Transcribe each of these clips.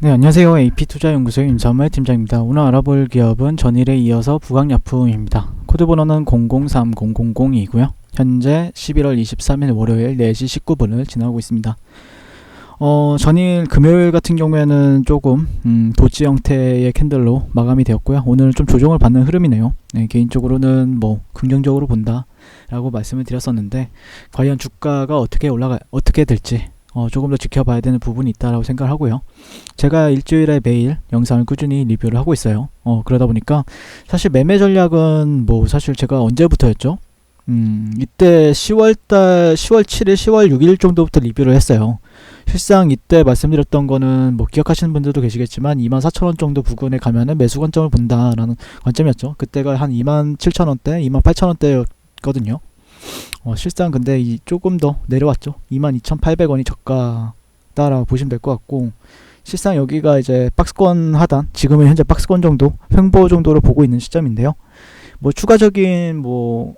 네, 안녕하세요. AP투자연구소의 임사무의 팀장입니다. 오늘 알아볼 기업은 전일에 이어서 부강약품입니다. 코드 번호는 003000이고요. 현재 11월 23일 월요일 4시 19분을 지나고 있습니다. 어, 전일 금요일 같은 경우에는 조금 음, 도치 형태의 캔들로 마감이 되었고요. 오늘 좀 조정을 받는 흐름이네요. 네, 개인적으로는 뭐 긍정적으로 본다라고 말씀을 드렸었는데 과연 주가가 어떻게 올라가 어떻게 될지 어, 조금 더 지켜봐야 되는 부분이 있다라고 생각을 하고요. 제가 일주일에 매일 영상을 꾸준히 리뷰를 하고 있어요. 어, 그러다 보니까 사실 매매 전략은 뭐 사실 제가 언제부터였죠? 음, 이때 10월달, 10월 7일, 10월 6일 정도부터 리뷰를 했어요. 실상 이때 말씀드렸던 거는 뭐 기억하시는 분들도 계시겠지만 24,000원 정도 부근에 가면은 매수 관점을 본다라는 관점이었죠. 그때가 한 27,000원대, 28,000원대였거든요. 어, 실상 근데 이 조금 더 내려왔죠. 22,800원이 저가다라고 보시면 될 것 같고 실상 여기가 이제 박스권 하단 지금은 현재 박스권 정도 횡보 정도로 보고 있는 시점인데요. 뭐 추가적인 뭐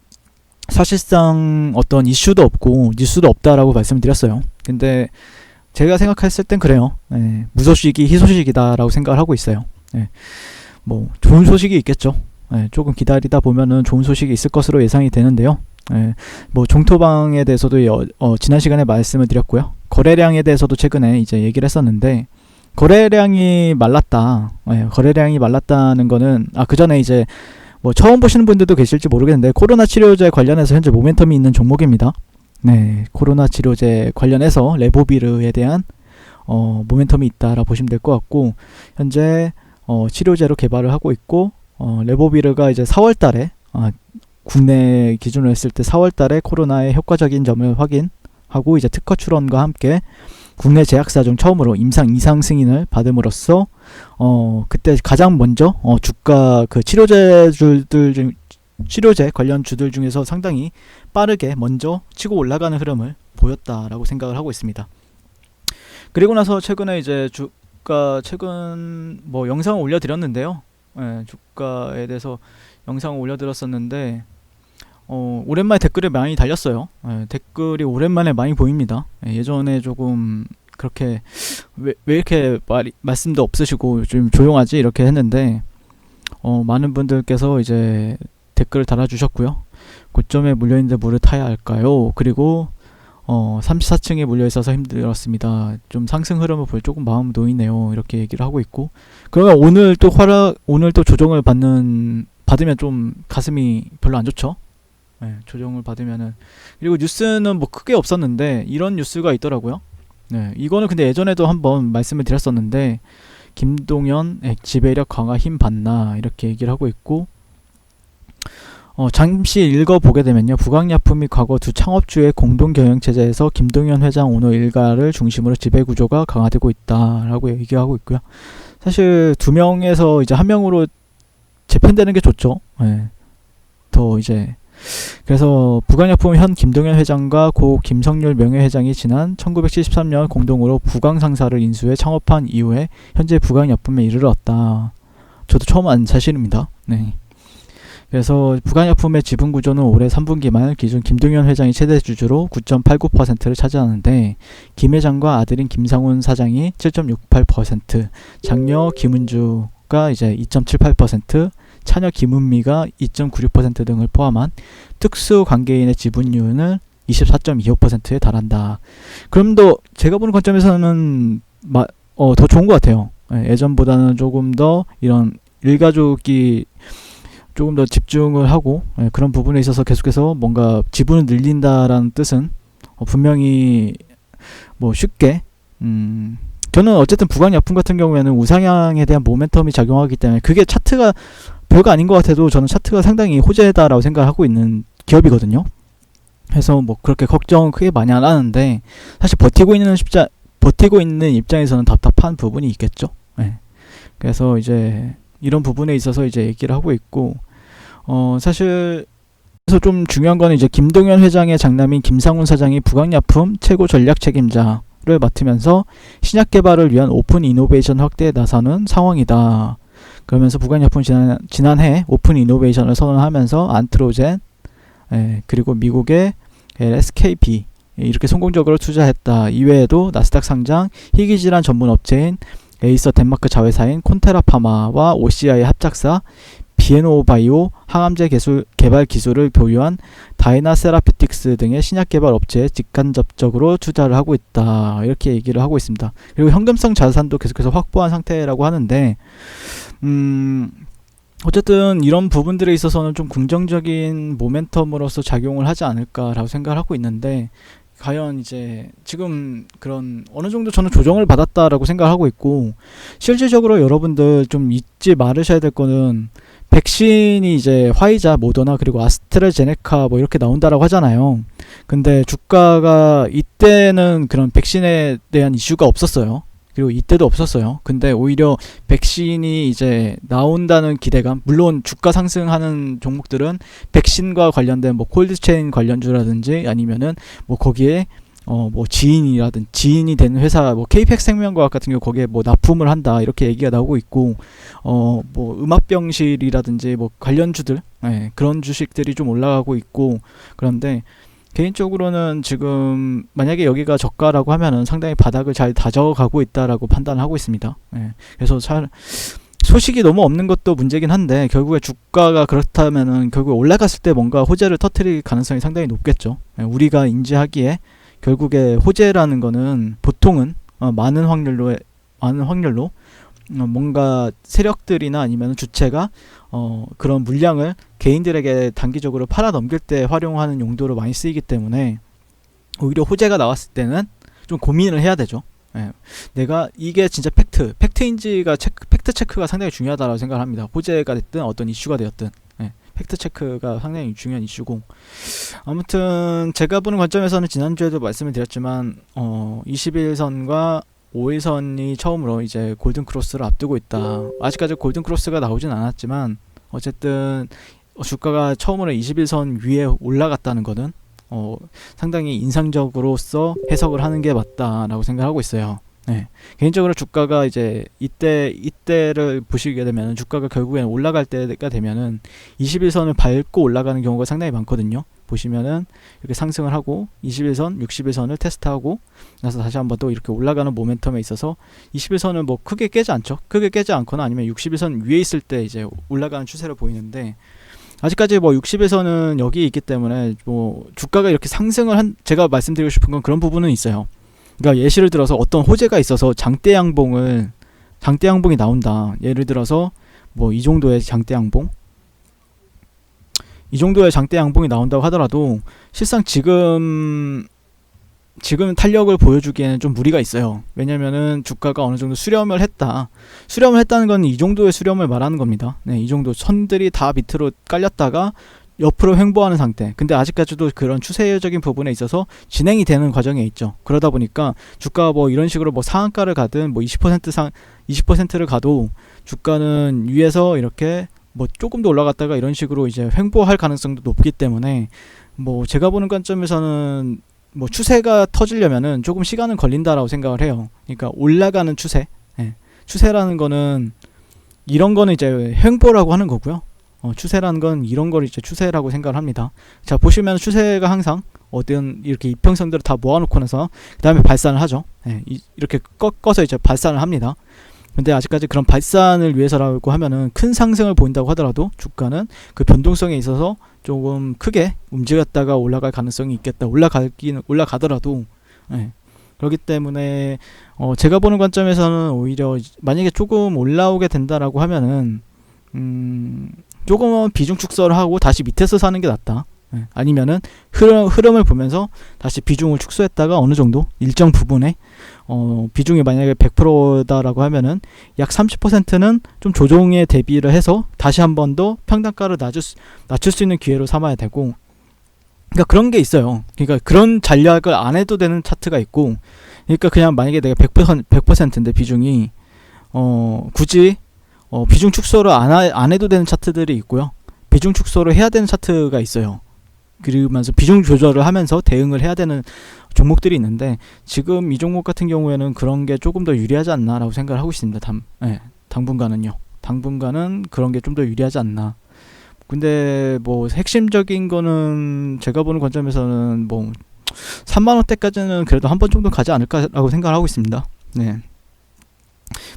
사실상 어떤 이슈도 없고 뉴스도 없다라고 말씀드렸어요. 근데 제가 생각했을 땐 그래요. 예, 무소식이 희소식이다라고 생각을 하고 있어요. 예, 뭐 좋은 소식이 있겠죠. 예, 조금 기다리다 보면은 좋은 소식이 있을 것으로 예상이 되는데요. 예, 뭐 종토방에 대해서도 여, 어, 지난 시간에 말씀을 드렸고요. 거래량에 대해서도 최근에 이제 얘기를 했었는데 거래량이 말랐다. 예, 거래량이 말랐다는 거는 아 그 전에 이제 뭐 처음 보시는 분들도 계실지 모르겠는데 코로나 치료제 관련해서 현재 모멘텀이 있는 종목입니다. 네, 코로나 치료제 관련해서 레보비르에 대한 어, 모멘텀이 있다라 보시면 될 것 같고 현재 어, 치료제로 개발을 하고 있고 어, 레보비르가 이제 4월 달에 아, 국내 기준으로 했을 때 4월 달에 코로나의 효과적인 점을 확인하고 이제 특허 출원과 함께 국내 제약사 중 처음으로 임상 이상 승인을 받음으로써 어 그때 가장 먼저 어 주가 그 치료제주들 중 치료제 관련 주들 중에서 상당히 빠르게 먼저 치고 올라가는 흐름을 보였다라고 생각을 하고 있습니다. 그리고 나서 최근에 이제 주가 최근 뭐 영상을 올려드렸는데요. 예, 주가에 대해서 영상을 올려드렸었는데 어, 오랜만에 댓글이 많이 달렸어요. 예, 댓글이 오랜만에 많이 보입니다. 예, 전에 조금 그렇게 왜, 왜 이렇게 말이, 말씀도 없으시고 좀 조용하지 이렇게 했는데 어, 많은 분들께서 이제 댓글을 달아주셨고요. 고점에 물려있는데 물을 타야 할까요? 그리고 어, 34층에 물려있어서 힘들었습니다. 좀 상승 흐름을 볼 조금 마음 놓이네요. 이렇게 얘기를 하고 있고 그러면 오늘 또 화락 오늘 또 조정을 받는 받으면 좀 가슴이 별로 안 좋죠. 네, 조정을 받으면은 그리고 뉴스는 뭐 크게 없었는데 이런 뉴스가 있더라고요. 네, 이거는 근데 예전에도 한번 말씀을 드렸었는데 김동연 예, 지배력 강화 힘 받나 이렇게 얘기를 하고 있고 어, 잠시 읽어보게 되면요. 부강약품이 과거 두 창업주의 공동 경영 체제에서 김동연 회장 오너 일가를 중심으로 지배 구조가 강화되고 있다라고 얘기하고 있고요. 사실 두 명에서 이제 한 명으로 재편되는 게 좋죠. 예. 더 이제 그래서 부강약품 현 김동현 회장과 고 김성률 명예회장이 지난 1973년 공동으로 부강상사를 인수해 창업한 이후에 현재 부강약품에 이르렀다. 저도 처음 안 사실입니다. 네. 그래서 부강약품의 지분 구조는 올해 3분기 말 기준 김동현 회장이 최대 주주로 9.89%를 차지하는데 김 회장과 아들인 김상훈 사장이 7.68%, 장녀 김은주가 이제 2.78%, 차녀 김은미가 2.96% 등을 포함한 특수 관계인의 지분율은 24.25%에 달한다. 그럼도 제가 보는 관점에서는 마, 어, 더 좋은 것 같아요. 예, 예전보다는 조금 더 이런 일가족이 조금 더 집중을 하고 예, 그런 부분에 있어서 계속해서 뭔가 지분을 늘린다라는 뜻은 어, 분명히 뭐 쉽게 음, 저는 어쨌든 부강 약품 같은 경우에는 우상향에 대한 모멘텀이 작용하기 때문에 그게 차트가 별거 아닌 것 같아도 저는 차트가 상당히 호재다라고 생각을 하고 있는 기업이거든요. 그래서 뭐 그렇게 걱정 크게 많이 안 하는데 사실 버티고 있는 입장 버티고 있는 입장에서는 답답한 부분이 있겠죠. 네. 그래서 이제 이런 부분에 있어서 이제 얘기를 하고 있고 어 사실 그래서 좀 중요한 거는 이제 김동현 회장의 장남인 김상훈 사장이 부강약품 최고 전략 책임자를 맡으면서 신약 개발을 위한 오픈 이노베이션 확대에 나서는 상황이다. 그러면서 부관약품 지난, 지난해 오픈 이노베이션을 선언하면서 안트로젠 예, 그리고 미국의 SKP 이렇게 성공적으로 투자했다. 이외에도 나스닥 상장 희귀질환 전문 업체인 에이서 덴마크 자회사인 콘테라파마와 OCI의 합작사 비에노 바이오 항암제 개술, 개발 기술을 보유한 다이나 세라피틱스 등의 신약 개발 업체에 직간접적으로 투자를 하고 있다. 이렇게 얘기를 하고 있습니다. 그리고 현금성 자산도 계속해서 확보한 상태라고 하는데 음 어쨌든 이런 부분들에 있어서는 좀 긍정적인 모멘텀으로서 작용을 하지 않을까라고 생각을 하고 있는데 과연 이제 지금 그런 어느 정도 저는 조정을 받았다라고 생각하고 있고 실질적으로 여러분들 좀 잊지 말으셔야 될 거는 백신이 이제 화이자, 모더나 그리고 아스트라제네카 뭐 이렇게 나온다라고 하잖아요. 근데 주가가 이때는 그런 백신에 대한 이슈가 없었어요. 그리고 이때도 없었어요. 근데 오히려 백신이 이제 나온다는 기대감, 물론 주가 상승하는 종목들은 백신과 관련된 뭐 콜드체인 관련주라든지 아니면은 뭐 거기에 어 뭐 지인이라든 지인이 된 회사 뭐 KPX 생명과학 같은 경우 거기에 뭐 납품을 한다 이렇게 얘기가 나오고 있고 어 뭐 음압병실이라든지 뭐 관련주들 예, 그런 주식들이 좀 올라가고 있고 그런데 개인적으로는 지금 만약에 여기가 저가라고 하면은 상당히 바닥을 잘 다져가고 있다라고 판단을 하고 있습니다. 예. 그래서 잘 소식이 너무 없는 것도 문제긴 한데 결국에 주가가 그렇다면은 결국에 올라갔을 때 뭔가 호재를 터트릴 가능성이 상당히 높겠죠. 예, 우리가 인지하기에 결국에 호재라는 거는 보통은 어, 많은 확률로 많은 확률로 어, 뭔가 세력들이나 아니면 주체가 어, 그런 물량을 개인들에게 단기적으로 팔아 넘길 때 활용하는 용도로 많이 쓰이기 때문에 오히려 호재가 나왔을 때는 좀 고민을 해야 되죠. 예. 내가 이게 진짜 팩트, 팩트인지가 체크, 팩트 체크가 상당히 중요하다고 생각을 합니다. 호재가 됐든 어떤 이슈가 되었든. 예. 팩트 체크가 상당히 중요한 이슈고 아무튼 제가 보는 관점에서는 지난주에도 말씀을 드렸지만 어 21선과 5일선이 처음으로 이제 골든 크로스를 앞두고 있다. 아직까지 골든 크로스가 나오진 않았지만 어쨌든 주가가 처음으로 21선 위에 올라갔다는 것은 어, 상당히 인상적으로서 해석을 하는 게 맞다라고 생각하고 있어요. 네. 개인적으로 주가가 이제 이때 이때를 보시게 되면 주가가 결국엔 올라갈 때가 되면은 21선을 밟고 올라가는 경우가 상당히 많거든요. 보시면은 이렇게 상승을 하고 21선, 61선을 테스트하고 나서 다시 한번 또 이렇게 올라가는 모멘텀에 있어서 21선을 뭐 크게 깨지 않죠. 크게 깨지 않거나 아니면 61선 위에 있을 때 이제 올라가는 추세를 보이는데 아직까지 뭐 60에서는 여기 있기 때문에 뭐 주가가 이렇게 상승을 한 제가 말씀드리고 싶은 건 그런 부분은 있어요. 그러니까 예시를 들어서 어떤 호재가 있어서 장대 양봉을 장대 양봉이 나온다. 예를 들어서 뭐 이 정도의 장대 양봉 이 정도의 장대 양봉이 나온다고 하더라도 실상 지금 지금 탄력을 보여주기에는 좀 무리가 있어요. 왜냐면은 주가가 어느 정도 수렴을 했다. 수렴을 했다는 건 이 정도의 수렴을 말하는 겁니다. 네, 이 정도 선들이 다 밑으로 깔렸다가 옆으로 횡보하는 상태. 근데 아직까지도 그런 추세적인 부분에 있어서 진행이 되는 과정에 있죠. 그러다 보니까 주가가 뭐 이런 식으로 뭐 상한가를 가든 뭐 20% 상, 20%를 가도 주가는 위에서 이렇게 뭐 조금 더 올라갔다가 이런 식으로 이제 횡보할 가능성도 높기 때문에 뭐 제가 보는 관점에서는 뭐 추세가 터지려면은 조금 시간은 걸린다라고 생각을 해요. 그러니까 올라가는 추세. 예. 추세라는 거는 이런 거는 이제 횡보라고 하는 거고요. 어, 추세라는 건 이런 걸 이제 추세라고 생각을 합니다. 자 보시면 추세가 항상 어떤 이렇게 이평선들을 다 모아놓고 나서 그 다음에 발산을 하죠. 예, 이, 이렇게 꺾어서 이제 발산을 합니다. 근데 아직까지 그런 발산을 위해서라고 하면은 큰 상승을 보인다고 하더라도 주가는 그 변동성에 있어서 조금 크게 움직였다가 올라갈 가능성이 있겠다. 올라가긴 올라가더라도 예. 그렇기 때문에 어 제가 보는 관점에서는 오히려 만약에 조금 올라오게 된다라고 하면은 음 조금은 비중 축소를 하고 다시 밑에서 사는 게 낫다. 예. 아니면은 흐름, 흐름을 보면서 다시 비중을 축소했다가 어느 정도 일정 부분에 어, 비중이 만약에 100%다라고 하면은 약 30%는 좀 조정에 대비를 해서 다시 한 번 더 평단가를 낮출 수, 낮출 수 있는 기회로 삼아야 되고 그러니까 그런 게 있어요. 그러니까 그런 전략을 안 해도 되는 차트가 있고 그러니까 그냥 만약에 내가 100% 100%인데 비중이 어, 굳이 어, 비중 축소를 안, 하, 안 해도 되는 차트들이 있고요. 비중 축소를 해야 되는 차트가 있어요. 그러면서 비중 조절을 하면서 대응을 해야 되는 종목들이 있는데 지금 이 종목 같은 경우에는 그런 게 조금 더 유리하지 않나라고 생각을 하고 있습니다. 당, 네, 당분간은요. 당분간은 그런 게 좀 더 유리하지 않나. 근데 뭐 핵심적인 거는 제가 보는 관점에서는 뭐 3만 원대까지는 그래도 한 번 정도 가지 않을까라고 생각을 하고 있습니다. 네.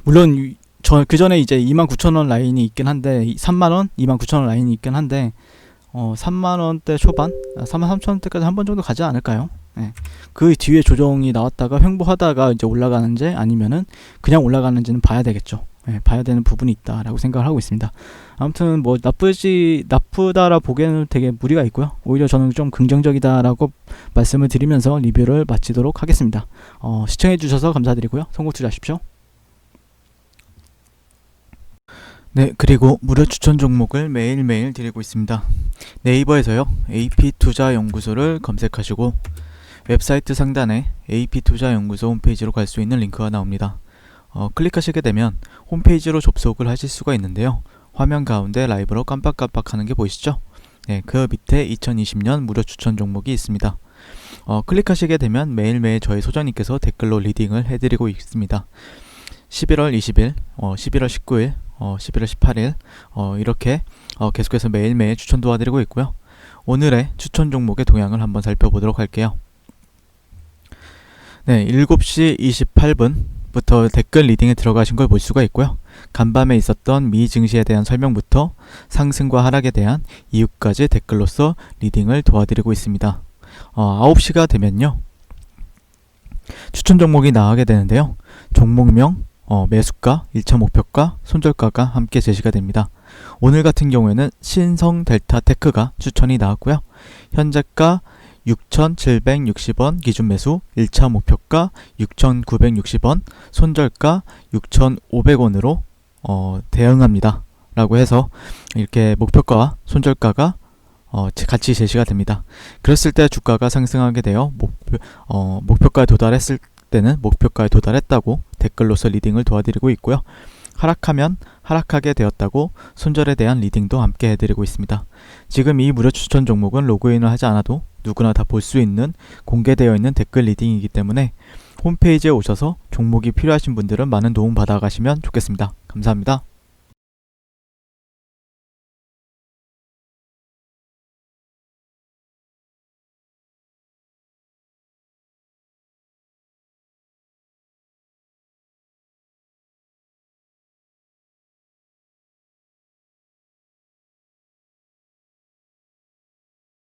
물론 이- 저 그 전에 이제 29,000원 라인이 있긴 한데 3만 원, 29,000원 라인이 있긴 한데 어 3만 원대 초반, 아, 3만 3천 원대까지 한 번 정도 가지 않을까요? 예. 그 뒤에 조정이 나왔다가 횡보하다가 이제 올라가는지 아니면은 그냥 올라가는지는 봐야 되겠죠. 예, 봐야 되는 부분이 있다라고 생각을 하고 있습니다. 아무튼 뭐 나쁘지 나쁘다라 보기에는 되게 무리가 있고요. 오히려 저는 좀 긍정적이다라고 말씀을 드리면서 리뷰를 마치도록 하겠습니다. 어, 시청해 주셔서 감사드리고요. 선곡 투자하십시오. 네, 그리고 무료 추천 종목을 매일매일 드리고 있습니다. 네이버에서요, AP투자연구소를 검색하시고 웹사이트 상단에 AP투자연구소 홈페이지로 갈 수 있는 링크가 나옵니다. 어, 클릭하시게 되면 홈페이지로 접속을 하실 수가 있는데요. 화면 가운데 라이브로 깜빡깜빡 하는 게 보이시죠? 네, 그 밑에 2020년 무료 추천 종목이 있습니다. 어, 클릭하시게 되면 매일매일 저희 소장님께서 댓글로 리딩을 해드리고 있습니다. 11월 20일, 어, 11월 19일, 어, 11월 18일, 어, 이렇게 어, 계속해서 매일매일 추천 도와드리고 있고요. 오늘의 추천 종목의 동향을 한번 살펴보도록 할게요. 네, 7시 28분부터 댓글 리딩에 들어가신 걸 볼 수가 있고요. 간밤에 있었던 미 증시에 대한 설명부터 상승과 하락에 대한 이유까지 댓글로서 리딩을 도와드리고 있습니다. 어, 9시가 되면요. 추천 종목이 나가게 되는데요. 종목명, 어, 매수가, 1차 목표가, 손절가가 함께 제시가 됩니다. 오늘 같은 경우에는 신성 델타 테크가 추천이 나왔고요. 현재가 6,760원 기준 매수, 1차 목표가 6,960원, 손절가 6,500원으로 어, 대응합니다. 라고 해서 이렇게 목표가와 손절가가 어, 제- 같이 제시가 됩니다. 그랬을 때 주가가 상승하게 되어 목표, 어, 목표가에 도달했을 때는 목표가에 도달했다고 댓글로서 리딩을 도와드리고 있고요. 하락하면 하락하게 되었다고 손절에 대한 리딩도 함께 해드리고 있습니다. 지금 이 무료 추천 종목은 로그인을 하지 않아도 누구나 다 볼 수 있는 공개되어 있는 댓글 리딩이기 때문에 홈페이지에 오셔서 종목이 필요하신 분들은 많은 도움 받아가시면 좋겠습니다. 감사합니다.